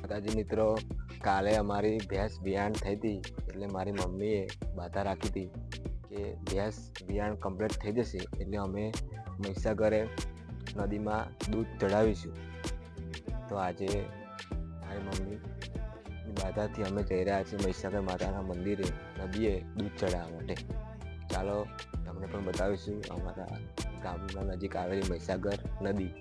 માતાજી મિત્રો, કાલે અમારી ભેંસ બિયાણ થઈ હતી, એટલે મારી મમ્મીએ બાધા રાખી હતી કે ભેંસ બિયાણ કમ્પ્લીટ થઈ જશે, એટલે અમે મહીસાગરે નદીમાં દૂધ ચડાવીશું તો આજે મારી મમ્મી બાધાથી અમે જઈ રહ્યા છીએ મહીસાગર માતાના મંદિરે, નદીએ દૂધ ચડાવવા માટે. ચાલો તમને પણ બતાવીશું અમારા ગામના નજીક આવેલી મહીસાગર નદી.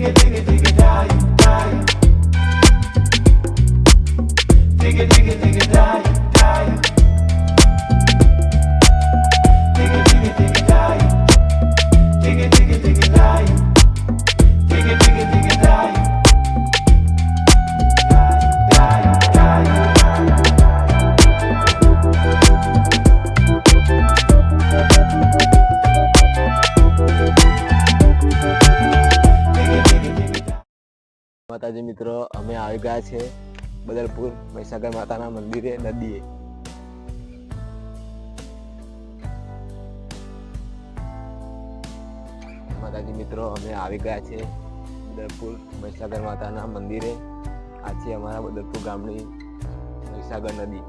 dig it, dig it, it. માતાજી મિત્રો, અમે આવી ગયા છે બદલપુર મહીસાગર માતાના મંદિરે, નદીએ. માતાજી મિત્રો, અમે આવી ગયા છે બદલપુર મહીસાગર માતાના મંદિરે. આ છે અમારા બદલપુર ગામની મહીસાગર નદી.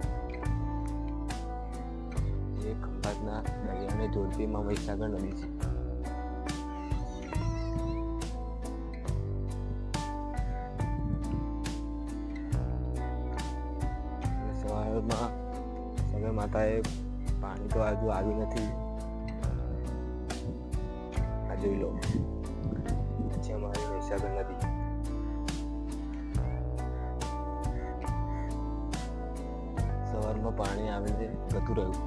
એ ખંભાતના દરિયાને જોડતીમાં મહીસાગર નદી છે. સવારમાં સગર માતાએ પાણી તો હજુ આવ્યું નથી આ જોઈ લો. છે અમારી મહીસાગર નદી. સવારમાં પાણી આવે છે જતું રહ્યું.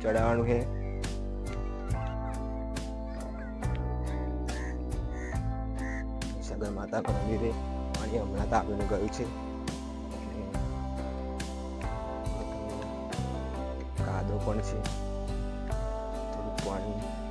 ચડાવવાનું છે. સગર માતાના મંદિરે પાણી હમણાં તો આવીને ગયું છે. કાદો પણ છે. થોડું પાણી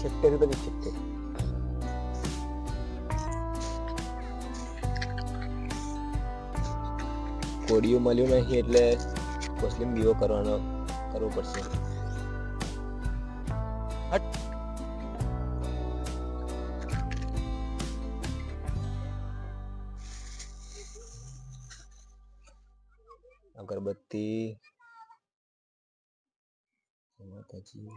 છેટ્ટે બધી છેટ્ટે કોડિયું મળ્યું નહીં એટલે મુસ્લિમ દીવો કરવાનો કરવો પડશે હટ અગરબત્તી માતાજી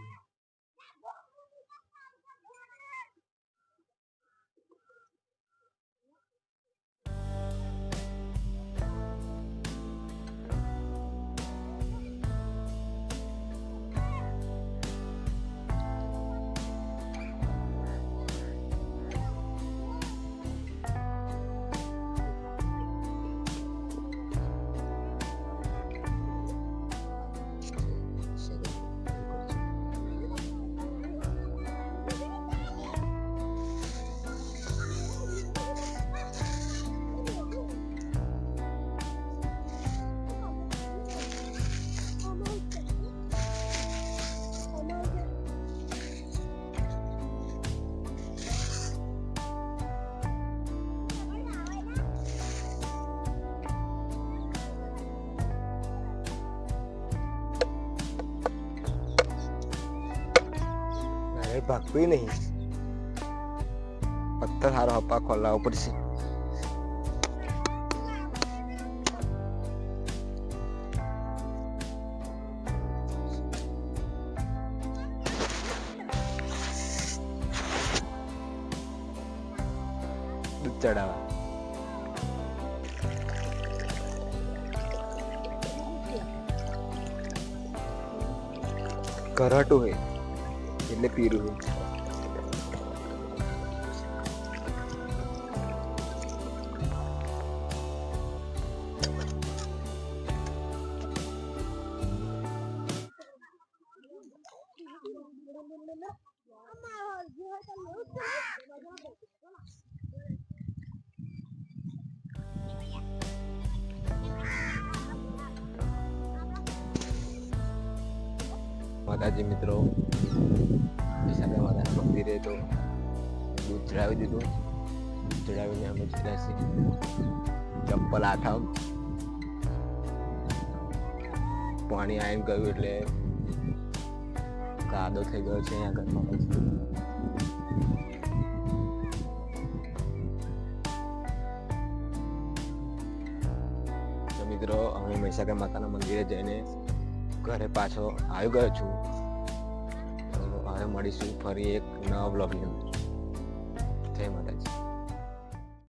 હવે ભાગવી નહીં પથ્થર હારો હપ્પા ખોલાવો પડશે દૂધ ચડાવવા કરટો હોય એટલે પીરું હોય માતાજી મિત્રો ઈશાબા માતાના મંદિરે તો દૂધ ચડાવી દીધું ચડાવીને અમે જતા છીએ પાણી આવીને ગયું એટલે કાદો થઈ ગયો છે અહીંયા ઘરમાં પછી મિત્રો અમે મહીસાગર માતાના મંદિરે જઈને ઘરે પાછો આવી ગયો છું મળીશું ફરી એક નવા બ્લોગની અંદર. જય માતાજી.